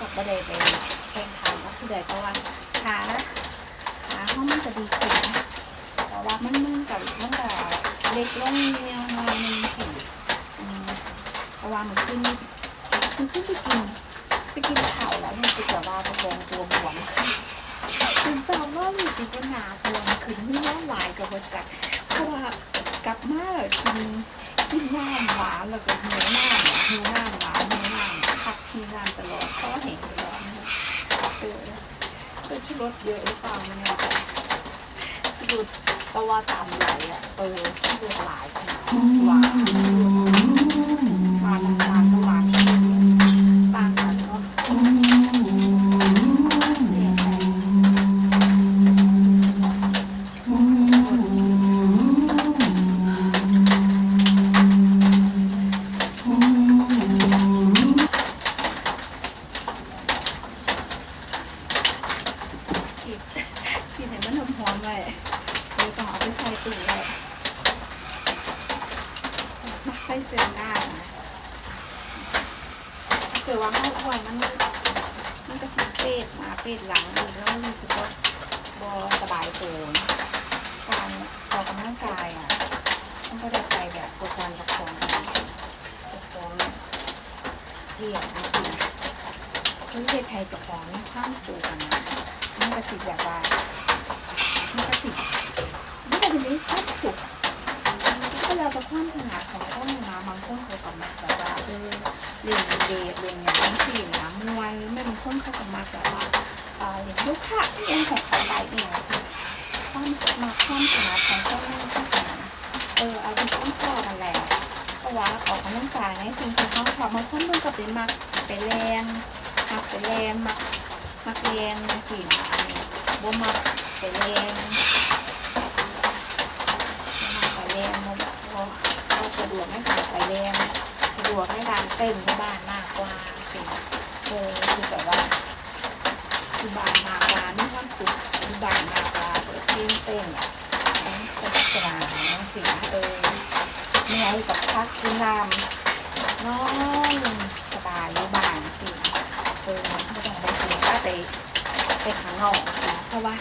กับประเดไปแข่งขันกับผู้ใดก็ว่าขาขาเขามันจะดีขึ้นแต่ว่ามันมันกับมันกับเล็กลงเนี่ยหน่อยนึงสิอืมแต่ว่ามันขึ้นมันขึ้นไปกินไปกินข้าวแล้วมันจะแบบว่าบวมตัวบวมคุณสาวว่ามีสิปัญหาบวมขึ้นไม่ว่าหลายกับว่าจักเพราะว่ากลับมาแล้วกินกินน้ำหวานแล้วก็หิวน้ำหิวน้ำหวานหิวน้ำ พักหิวน้ำตลอดเพราะว่าเห็นตลอดนะคะเออเออชุดรสเยอะหรือเปล่าไม่แน่ใจชุดรสแต่ว่าตามไหลอะเออชุดรสหลายขนาดหวานหวานหวานก็หวานต่างกันเนาะเนี่ยใจฉีดฉีดให้มันหอมหอมๆไว้เลยต้องเอาไปใส่ตู้ไว้มักใส่เสื้อหน้านะเผื่อว่าเขาอ่อยมัน มันก็สิเป็ดหมาเป็ดหลังอีกแล้วรู้สึกว่าบอสบายตัวการออกกำลังกายอะ มันก็ได้ไปแบบกดดันกับของกับของเรียกนะสิประเทศไทยกับของมีความสูงอะนะมันก็สิแบบว่ามันก็สิมันก็จะมีความสุขก็แล้วแต่ความถนัดของคนนะบางคนเขาก็มักแบบว่าเออเรียนเดทเรียนอย่างนั้นสินะมวยไม่บางคนเขาก็มักแบบว่าเอ่ออย่างลูกค้าเองของเขาไปเองสิ ความมาความถของคนนั่นก็ต่างเออเอาที่ต้องชอบมันแหละเพราะว่าออกกำลังกายในสิ่งที่เขาชอบบาคนมันก็เป็นมักไปแรงมักไปแรงมักมักแรงในสิ่งบ่มักไปแรงมักไปแรงบ่แบบเราเราสะดวกในการไปแรงสะดวกในการเต้นที่บ้านมากกว่าสิ่งเออคือแบบว่า ที่บ้านมากกว่ามีความสุขที่บ้านมากกว่าเปิดเพลงเต้นแบบทั้งสนุกสนานทั้งสิ่งเออเหนื่อยกับพักกินน้ำนอนสบายอยู่บ้านสิเออไม่ต้องไปเสียว่าไปไปข้างนอกสิเพราะว่า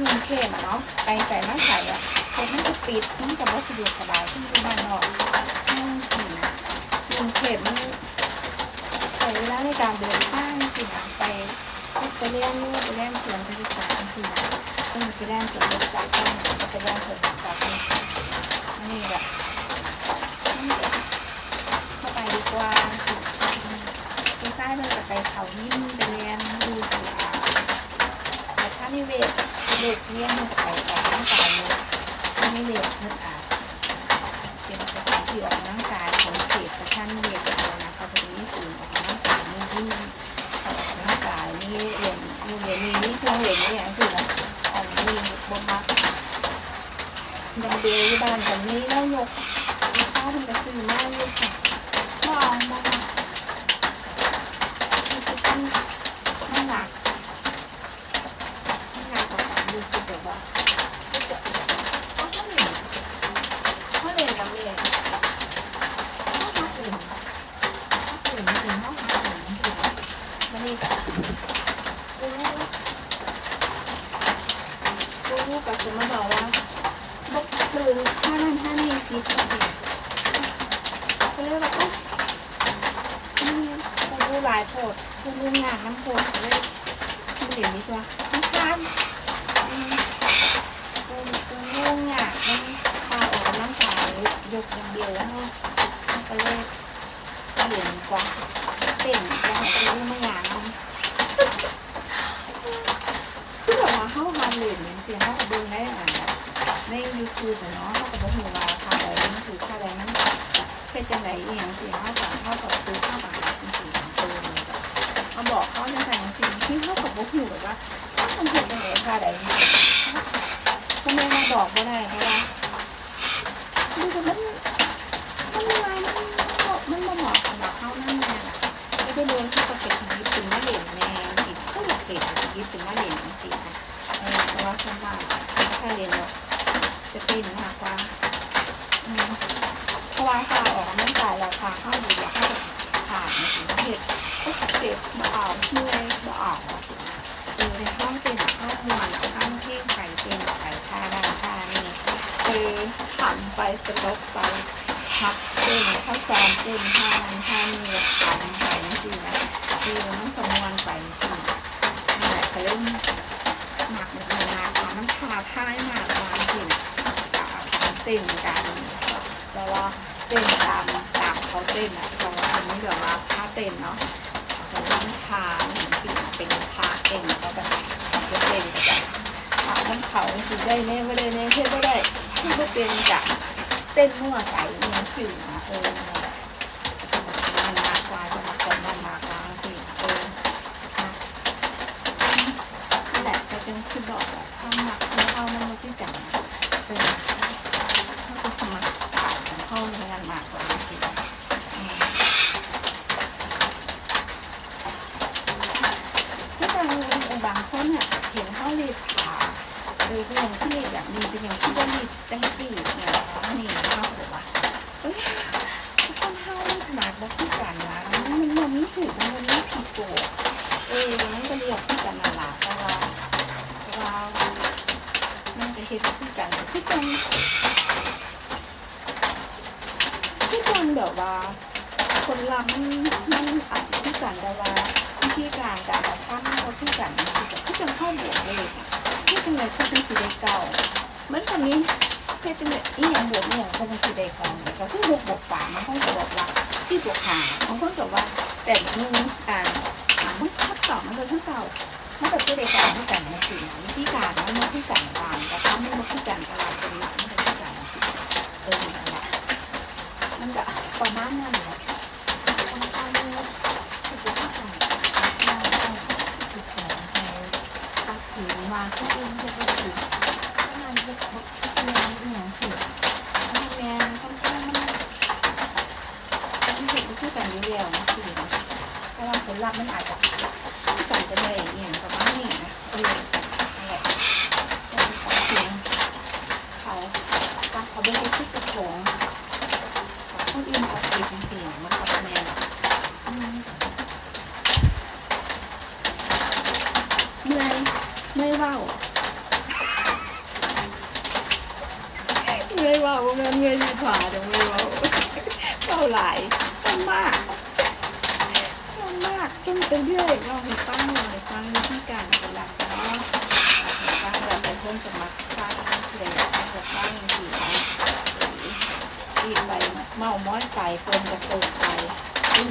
เงินเข้มอะเนาะไปใส่มาใส่อะคนมันจะปิดมันกับว่าสะดวกสบายที่อยู่บ้านนอกนั่นสิเงินเข้มมันใช้เวลาในการเดินทางสินะไป ไปเรียนรู้ไปเรียนเสียงไปศึกษาสินะต้องไปแล่นเสวนรถจักรต้องไปแล่นเสวนรถจักรนี่นี่แหละเข้าไปดีกว่าสิดูซ้ายมันจะไปเขานิ่มไปเรียนดูสิอาอาชานิเวศเด็กเรียนมันไปออกกำลังกายเลยชานิเวศมันอาจเป็นสถานที่ออกกำลังกายของเขตประชันเวศอะไรนะเขาจะมีศูนย์ออกกำลังกายนี่ที่ออกกำลังกายนี่เรียนนี่เรียนนี่นี่เครื่องเรียนนี่อย่างสินะ อันนี้บนมักดัง เดียวอยู่บ้านกันนี้แล้วยกลูกค้าเป็นกระซื้อมาอยู่ค่ะก็เอามารู้สึกมันมันหนักมันหนักกว่าความรู้สึกแบบว่าเขาเขาเรียนเขาเรียนกับเรียนเขาทำอื่นเขาอื่นไม่ถึงเขาทำอื่นไม่ถึงมันนี่ก็เออ ลูกๆก็จะมาบอกว่าบอก คือถ้านั่นถ้านี่คิดก็ดีก็เลยแบบโอ้นี่กูรู้หลายโพดกูรู้งานน้ำโพดเลยกูเห็นดีกว่าน้ำตาลกูกูรู้งานมันพาออกกำลังกายยกอย่างเดียวแล้วก็เลยเปลี่ยนกว่าเต้นจะให้กูรู้ไม่อยากมัน คือแบบว่าเข้ามาเรียนอย่างเสียงเขาก็เบิ่งได้อะในยูทูบเนาะเขาก็บอกว่าว่าค่าแรงมันคือค่าแรงมันเป็นจังไดเองเสียงเขากับเขากับคือเข้ากับจริงๆเออเขาบอกเขาจะใส่สิ่งที่ เขากับบอกหูแบบว่ามันเป็นจังไดค่าแรงทำไม่มาบอกไม่ได้เพราะว่าดูสิมันมันอะไรมันมันมาเหมาะสำหรับเขาหนั่นแหละไม่ได้เรียนที่ประเทศญี่ปุ่นมาเรียนแม่ที่เขาอยากเรียนญี่ปุ่นมาเรียนสิค่ะเออเพราะว่าส่วนมากถ้าเรียนแบบจะเป็นมากกว่าเพราะว่าถ้าออกกำลังกายราคาเข้าดีแล้วเข้าผ่านในสิ่งที่เห็นก็เก็บมาาเมื่อยเบ่ออกอะเออในห้องเป็นห้องมวนห้องเที่ยงไปเป็นไปท่านั่นท่านี่เออทำไป สต็อกไปพักเต้นข้าวซ้อมเต้นท่านั้นท่านี่ทำไปนี่สินะคือมันกำมวนไปสินั่แหละก็เริ่มหนักหนักหนักมันท้าทายมากกว่าสินะการเต้นกันแต่ว่าเต้นตามตามเขาเต้นอะเพราะว่าอันนี้แบบว่าท่าเต้นเนาะจะนั่งทานสิ่งเป็นพาเก่งก็แบบจะเป็นก็จะเอาน้ำเขาสิได้แน่ไม่ได้แน่เชื่อไม่ได้ที่ไม่เป็นจะ เต้นมั่วใส่เนื้อสื่อนะเออมันมากกว่าจะมาคนมันมากกว่าสิเออนั่นแหละก็จึงคือบอกว่าเอาหนักของเขามันมาที่จังเออเขาเป็นสมัครสายของเขาในงานมากกว่าสิอืม ที่บางบางคนอะเห็นเขารีดขาเออเป็นอย่างที่รีดแบบนี้เป็นอย่างที่ว่ารีดจังสี่เนี่ยนี่เขาบอกว่าเอ้ยทุกคนเฮาขนาดบอกที่กันนะมันมันไม่ถือมันมันไม่ผิดตัวเออมันก็เรียกที่กันนั่นแหละแต่ว่าแต่ว่ามันจะเห็นที่กันที่จังที่จังแบบว่า คนเรามันมันอาจจะที่กันแต่ว่าวิธีการการกระทำเขาที่กันคือแบบที่ จะเข้าบวกเลยค่ะที่จังเลยเขาเป็นสีเก่าเหมือนตอนนี้เพื่อจังเลยอีหยังบวกอีอย่างเขาเป็นสีเก่าเนี่ยก็คือบวกบวกสามมันเขาจะบอกว่าที่บวกหาบางคนบอกว่าแต่หนึ่งการหามันทับต่อมันก็คือเก่ามันแบบที่เก่าที่กันในสิ่งวิธีการมันไม่ที่กันวางแต่ถ้าไม่ที่กันตลาดเป็นหลักมันก็ที่กันในสิ่งเออนั่นแหละมันก็ประมาณนั้นแหละ คนไทยเนี่ยจะเป็นผู้ชายเราต้องจิตใจให้ตัดสินว่าผู้อื่นจะเป็นผิดเพราะนั้นจะบอกเรื่องอย่างสิถ้าแม่ต้องการมันมันเห็นผู้กันอยู่แล้วนะสิ แต่ว่าผลลัพธ์มันอาจจะผู้กันจะเลยอย่างประมาณนี้นะเออนั่นแหละจะเป็นตัดสินเขาว่าเขาเป็นคนที่กระโถงคนอื่นเขาผิดจริงมันกับแม่เมื่อยเมื่อยว้าวเมื่อยว้าบ่แม่นเมื่อยยืดขาเดี๋ยวเมื่อยว้าเว้าหลายต้องมาก มากจนไปเรื่อยเราให้ฟังเลยฟังวิธีการเป็นหลักเนาะให้ฟังแบบเป็นคนสมัครฟังเลยจะฟังจริงๆนะอีกไปเมาม้อยไปเฟิร์นจะเฟิร์นไป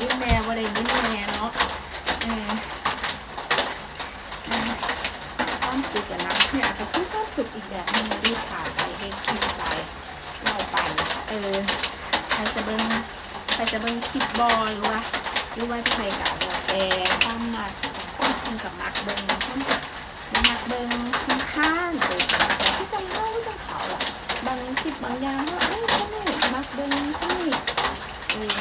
ยิ้มแม่ว่าได้ยิ้มแม่เนาะความสุขอะนนะเนี่ยแต่คือความสุขอีกแบบนึงรีผ่านไปเฮงคิดไปเราไป เออใครจะเบิ้งใครจะเบิ้งคลิปบอลหรือว่า หรือว่าใครกับเราแต่ความมักความกินกับมักเบิ้งความกับมักเบิ้งมันข้านเออแต่ที่จำเล่าที่จำเขาอะบางคลิปบางอย่างว่าเอ้ยเขาไม่มักเบิ้งเขาไม่เออ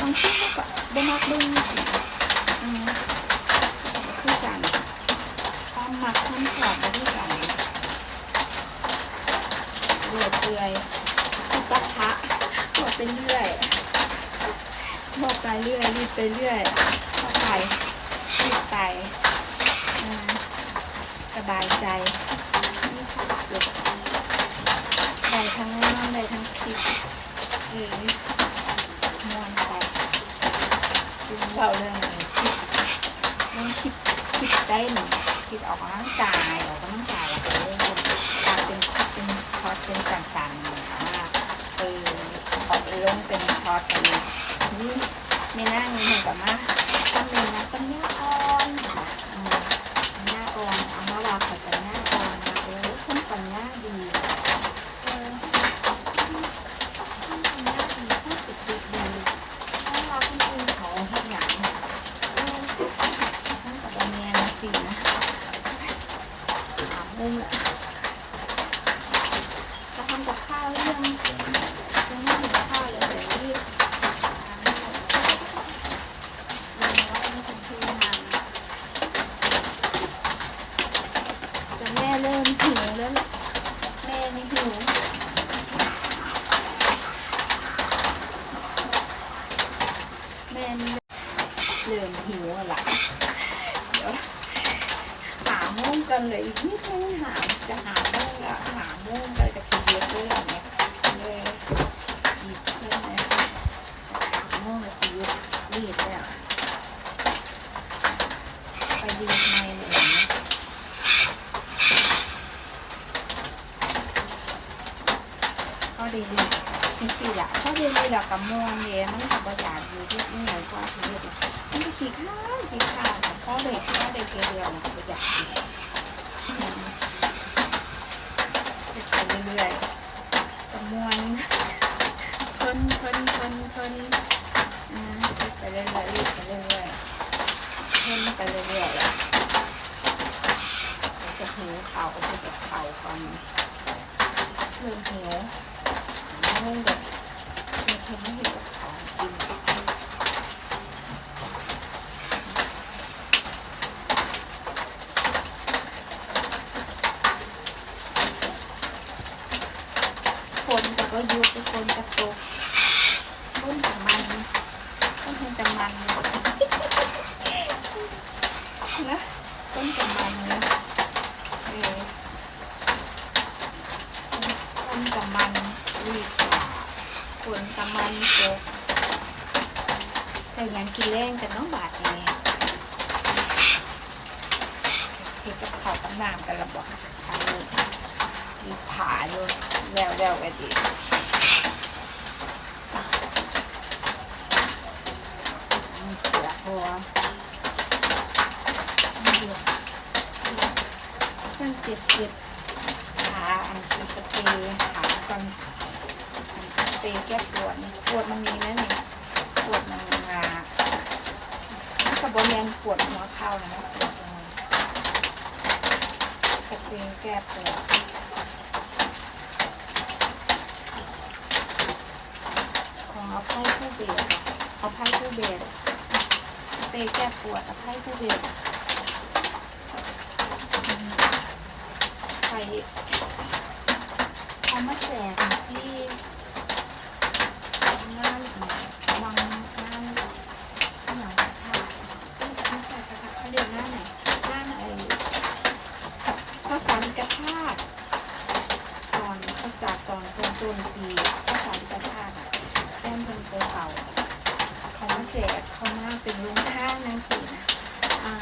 บางคลิปเขาก็บ่มักเบิ้งสิอืมคือกัน ความหมักความสอบมาด้วยกันเดือดเปื่อยทุกกระทะหมดไปเรื่อยบอก ไปเรื่อยรีบไปเรื่อยเข้าไปรีบไปสบายใจมีความสุขได้ทั้งงานได้ทั้งคลิปเออมวนไปดูเราเรื่องอะไรคลิปเรื่องคลิปคิดได้หนึ่งคิดออกกำลังกายออกกำลังกายแล้วก็เล่นเป็นการเป็นเป็นช็อตเป็นสั่นๆนะคะว่าเออออกลงเป็นช็อตกันเลยนี่ไม่นั่งเหมือนกับว่าทำเป็นนะปัญญาอ่อนค่ะอืมปัญญาอ่อนเอามาว่าเขาปัญญาอ่อนนะเออคนปัญญาดีเออคนปัญญาดีข้อสุดดีดีถ้าเราคนอื่นเขาเห็นอย่างเออ นั่งกับโรงเรียนสินะถามมุมละจะทำกับข้าวเรื่องยังไม่ถึงข้าวเลยเดี๋ยวรีบทำให้หมดยังว่าไม่ทันที่งานแต่แม่เริ่มหิวแล้วล่ะแม่นี่หิวแม่นี่ เริ่มหิวแล้วล่ะเดี๋ยวหาโมงกันเลยอีกนิดนึงหาจะหาโมงละหาโมงกันกับชีวิตด้วยเนี่ยเลยหยิบเพื่อนเลยหาโมงกับชีวิตรีบแล้วไปยืนในเลยนะก็ ดีจริงๆอะก็ดีดีแล้วกับมวนเนี่ยมันกับบริการอยู่ที่นี่ไหนกว่าชีวิตอะมันขี้ข้าวขี้ข้าวแต่พ่อเด็กพ่อเด็กเกลียวมันก็อยากกินอืมไปเรื่อยๆกับมวนเพลินเพลินเพลินเพลินอ่าไปเรื่อยๆไปเรื่อยๆเพลินไปเรื่อยๆอะจะหิวเข่าจะเก็บเข่าก่อนเริ่มหิว เริ่มแบบมีเพิ่มไม่เห็น คนแต่ก็ยุบคนจะตกต้นแต่มันต้นแต่มันนะต้นแต่มันนะเออต้นแต่มันรีบกว่า ฝนแต่มันตกแต่ยังกินแรงกันน้องบาทนี้เห็ดกับข้าวกับน้ำกันระบอกทางนี้มีผาอยู่แล้วแล้วกันดีมีเสือหัวมีเดือดฉันเจ็บเจ็บขาอันชีสเปรย์ขาก่อนอันสเปรย์แก้ปวดนี่ปวดมันมีนะนี่ปวดมันมาสะบเนียนปวดหัวเข่านะปวดสเปรย์แก้ปวดของเอาไพ่ผู้เบสเอาไพ่ผู้เบสสเปรย์แก้ปวดเอาไพ่ผู้เบสอืมไปเอามาแจกที่ งานวังงานขนมค่ะไม่ใช่กระทะเขาเรียกงานไหนงานอะไรข้าวสารกระทาดตอนเขาจากตอนต้นต้นปีข้าวสารกระทาดอะ แก้มเป็นตัวเขาเขามาแจกเขามาเป็นลุงข้างนังสีนะ อ่า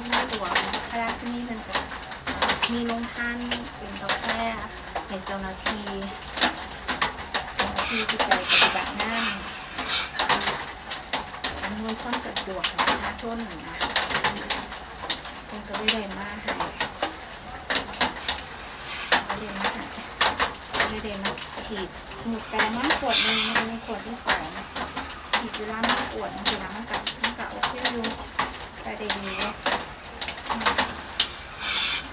มีหลวงพระราชินีเป็นแบบมีลงท่านเป็นกาแฟให้เจ้าหน้าที่เจ้าหน้าที่ที่ไปปฏิบัติงานอำนวยความสะดวกของประชาชนนะเป็นก็ไม่ได้มาให้ ไม่ได้มาให้ไม่ได้มาฉีดหมดแต่มันขวดหนึงมีขวดที่สองฉีดเวลามันปวดมันสีน้ำมันกับมันกับโอเคอยู่ใส่ได้ดีเลยอืม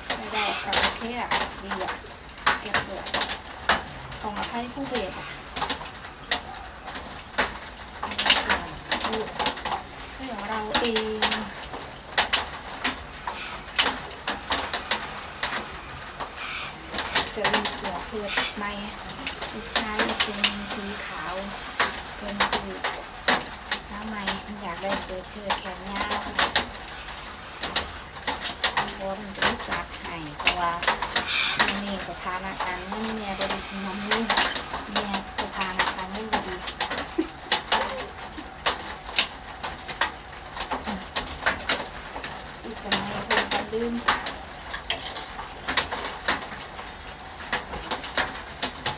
ใส่ได้กับโอเคอะดีอะเก็บเปวดของอภัยผู้เบสอะอันนี้ส่วนเสียงเราเอง จะมีเสือเชือดไหมลูกชายเป็นสีขาว เป็นสีน้ำไม้อยากได้เสื้อเชิ้ตแขนยาวเพราะมันจะรู้จักให้เพราะว่านี่สถานการเงินเมียบริน้องนี่เมียสถานการเงินบดีอีกสมัยเพิ่นก็ลืม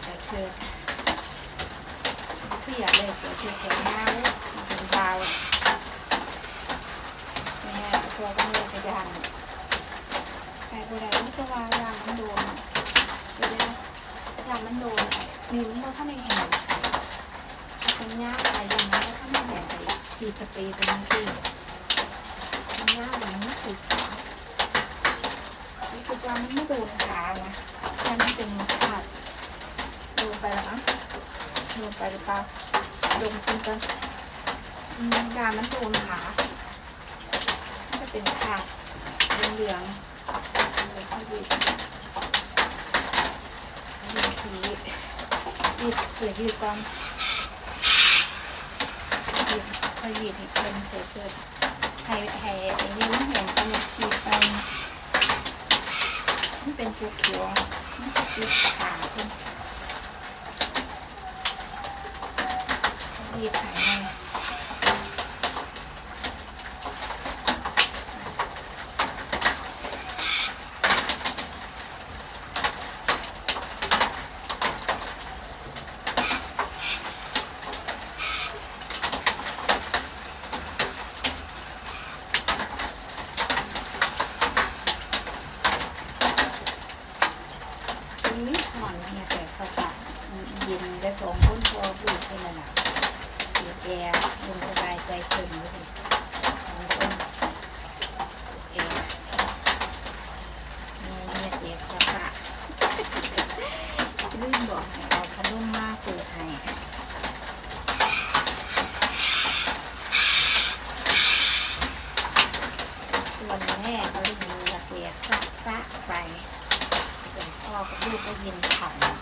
เสื้อเชิ้ต พี่อยากได้เสือเชียร์แขนยาวเป็นเบาแม่ตัวก็มีกระดานใส่กระดานนี่ก็ว่ายางมันโดนดี๋ยวนะยางมันโดนนิ้วมันเข้าในแหนเป็นยากอะไรอย่างนี้เข้าในแหนไปฉีดสเปรย์เป็นที่มันยากมันไม่ติดขารู้สึกว่ามันไม่โดนขานะแค่มันเป็นขาดโดนไปแล้วนะลงไปหรือเปล่า ลงกินกันกามันโดนขามันจะเป็นขาเหลืองดีสีดีเสียดีกองดีพอดีเป็นเสียเไทยไไอ้นี่มันเห็นเป็นสีไปที่เป็นเขียวๆมันจะติดขาขึ้น 你看一下 เย็งค่ะ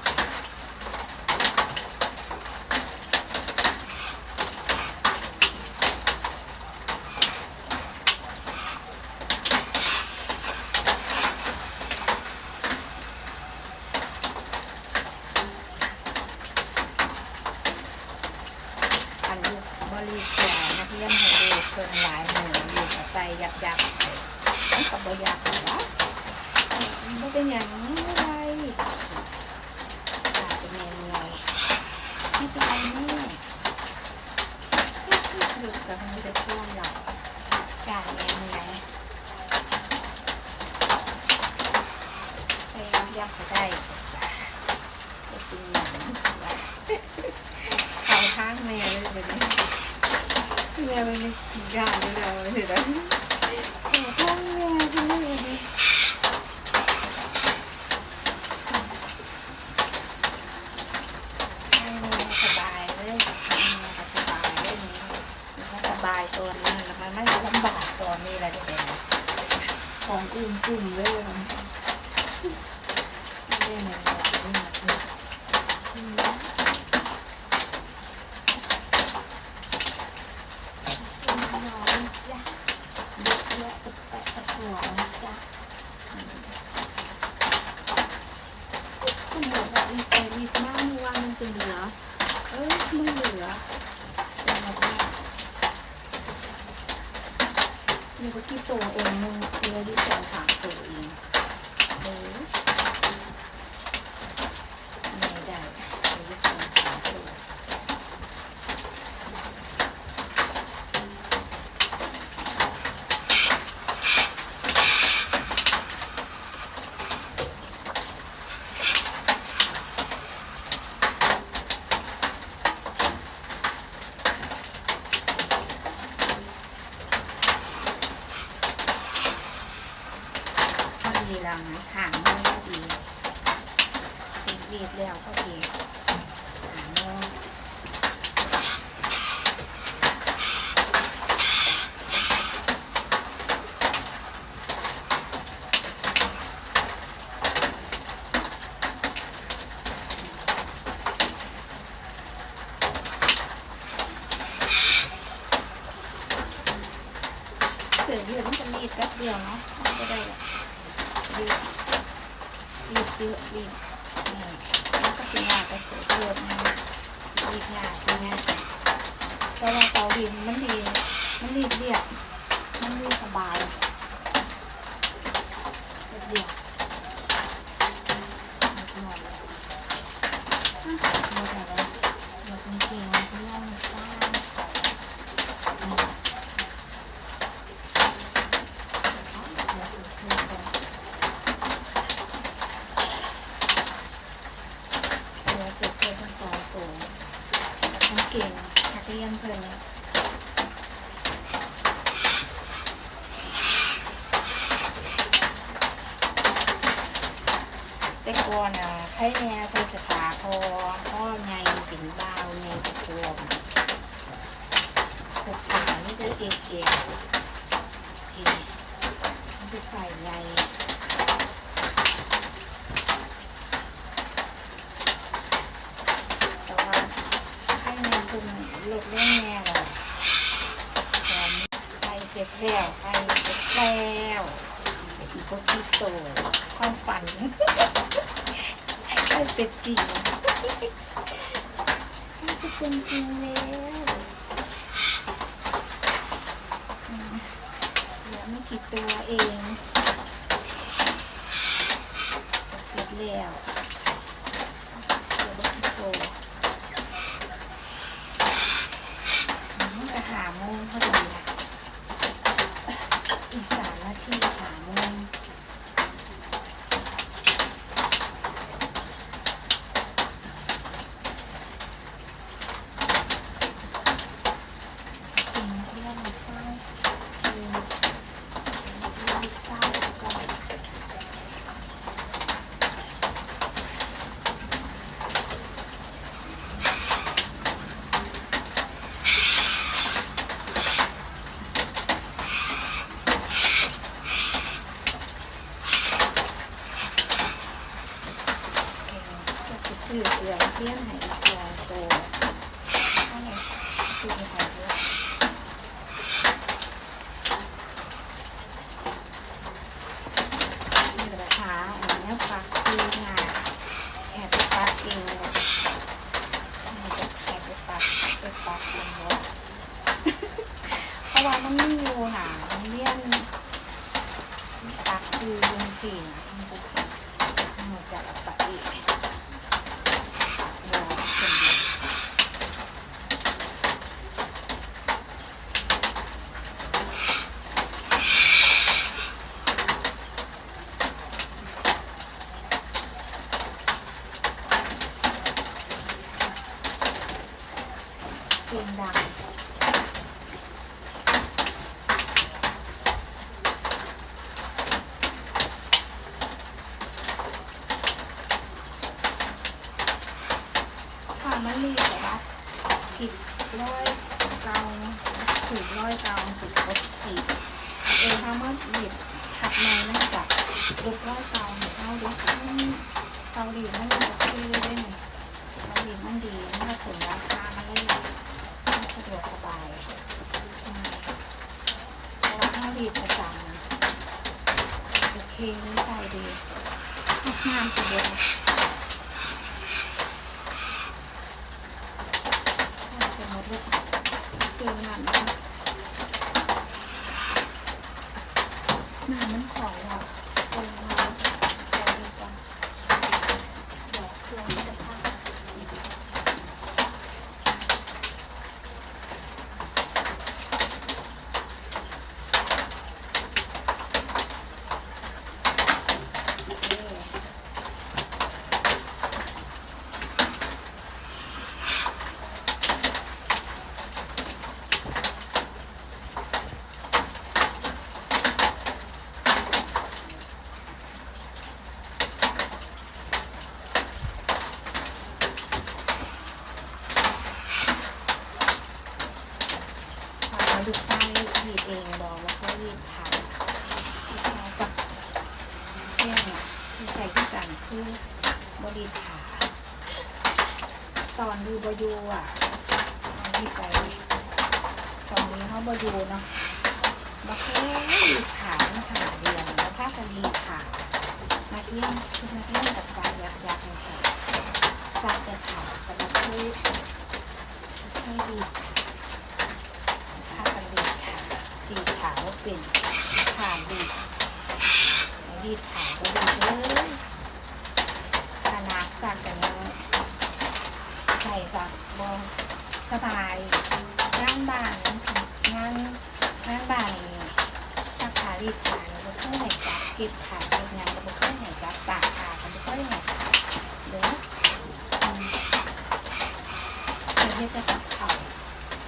ยมันเป็นขี้ยาเลยค่ะให้ามันไม่สบายเลยสบายเล้มัสบายตัวนี้แล้มันไม่ลำบากตัวนี้และเด็กของอุ่มๆเลย เสริมเลยมันจะรีบแป๊บเดียวเนาะก็ได้รีบรีบเยอะรีบนี่มันก็จะยากไปเสริมเยอะรีบยากใช่ไหมแต่ว่าเตาดีมันดีมันรีบเรียบมันรีบสบายแป๊บเดียววหมดแล้ว ปักซีลุงสี่นะมันก็มันจะเอาปักอีกรอคนเดียว เสียงดังความมันรีแต่ว่าผิดร้อยเกาถูกร้อยเกาสุดก็ผิดเองถ้ามันหยิบถัดมานั่นจะลดร้อยเกาหรือเท่าเด็กเกาหลีมันโอเคเลยได้ไหมเกาหลีมันดีมันก็สมราคามันเลย สะดวกสบาย เพราว่าถ้ารีดประจำโอเคนี่ใส่ดีงามทีเดียวน่าจะหมดลูกเกินงานแล้วานมันของเราเกินงานเราดีกว่าดอกเครื่องจะพัก เอาลูกไส้หยิบเองบอกแล้วก็หยิบผ่านลูกไส้กับเส้นอะที่ใส่ที่กันคือบริผาตอนดูบอยูอะเอาหยิบไปตอนนี้เขาบอยูเนาะมาแค่หยิบขาไม่ขาเดียวแล้วถ้าจะหยิบขามาเที่ยงคือมาเที่ยงกับสายยักยักษ์เลยค่ะสายแต่ขาแต่ละคือให้หยิบถ้ากันดี ขาดีขาวเป็นขาดีดีขาก็ดีเลยขนาดสักกันแล้วใส่สักบองสบายงานบ้านงานงานบ้านนี่สักขาดีขาเนี่ยบ่เคยให้จับเก็บขาเก็บงานก็บ่เคยให้จับตากขาก็บ่เคยให้เด้ออืมเฮ็ดแต่กับเข่า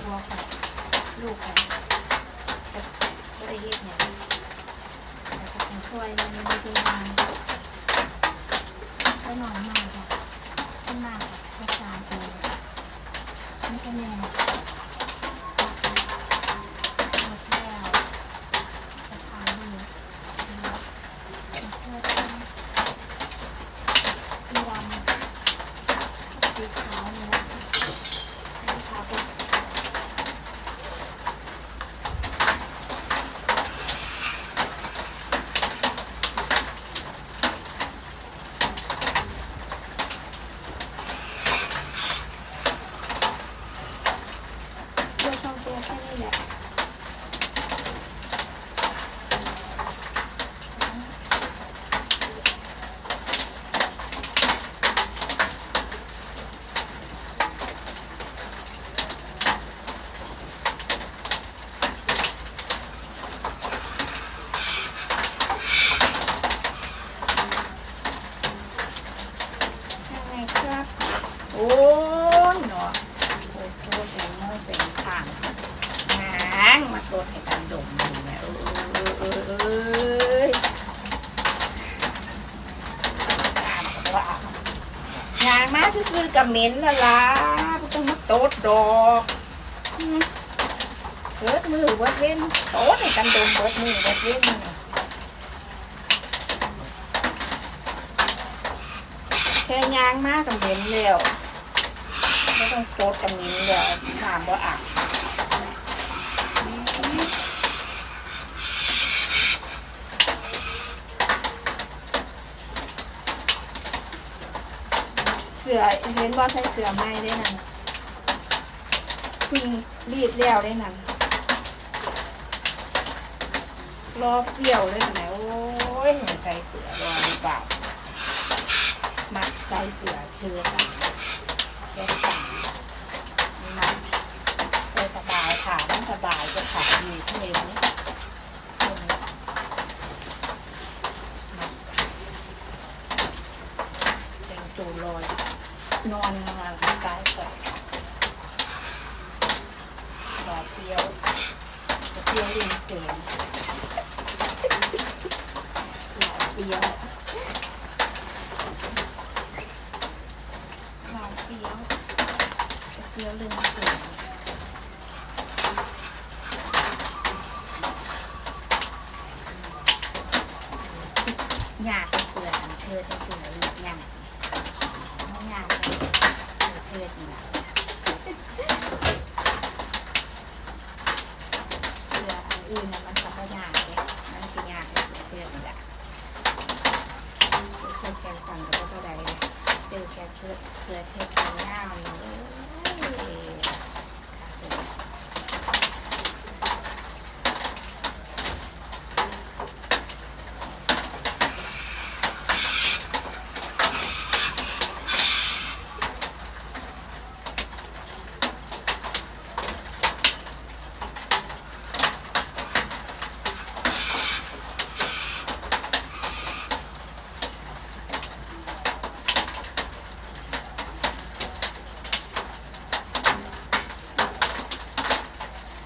วัวเขาลูกเขาก็ ได้เฮ็ดเนี่ยแต่จะเป็นช่วยมันไม่ได้งานไปหน่อยหน่อยค่ะขึ้นมาค่ะก็สามเองนี่ก็แม่หมดแล้วสะพานนี่เชือกสีดำสีขาวเนี่ยสีขาวเป็น มนี่แม่เออเออเออเอ้ยตามกับว่ายางมาซื้อๆกับ เหม็นอะล่ะบ่ต้องมาโตดดอกอืมเบิดมือเบิดเว้นโตดให้กันดมเบิดมือเบิดเว้นนี่แค่ยางมากับเหม็นแล้วไม่ต้องโตดกับเหม็นแล้วน้ำบ่อาบ เสือเห็นว่าใช้เสือไม้ได้นั่นพึ่งรีดแล้วได้นั่นรอเกี่ยวเลยนะโอ้ยเห็นใส่เสือรอหรือเปล่ามัดใส่เสือเชือกันแกสั่งมัดเจอสบายขามันสบายจะขาดีเท่านี้เป็นตูลอย นอนมาทางซ้ายก่อนหล่อเซียวเซียวเรียนเสียงหล่อเซียวหล่อเซียวเซียวเรียนเสียงหยาดเสือเชิดเสือหยาด งานเลยเชื่อจริงนะเสื้ออันอื่นนะมันสับปะยากเลยมันสิยากเลยเสื้อเชื่อนี่แหละเสื้อแขนสั้นก็เท่าใดเลยเจอแค่เสื้อเสื้อเชิดขนยาวนี่เอ้ย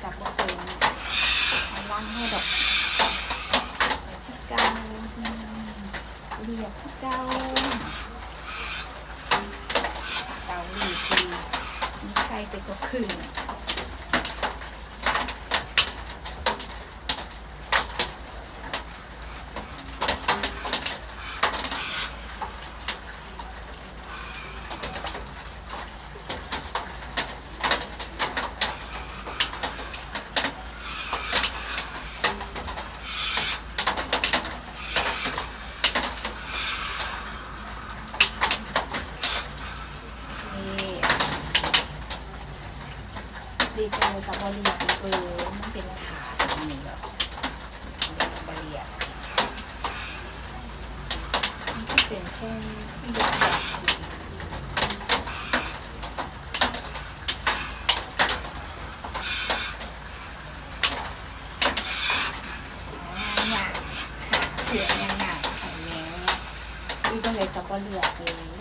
จับบ่เป็นเอาล้างให้ดอกที่เก้าเรียบที่เก้าเก้าลีคือไม่ใช่แต่ก็คือ นี่ดีใจกับบริยเออมันเป็นขาแบบนี้เหรอกับบริยมันก็เป็นเส้นที่ยงหนาเสือยังหงาแข็งแรงดีก็เลยจะบริยเองเ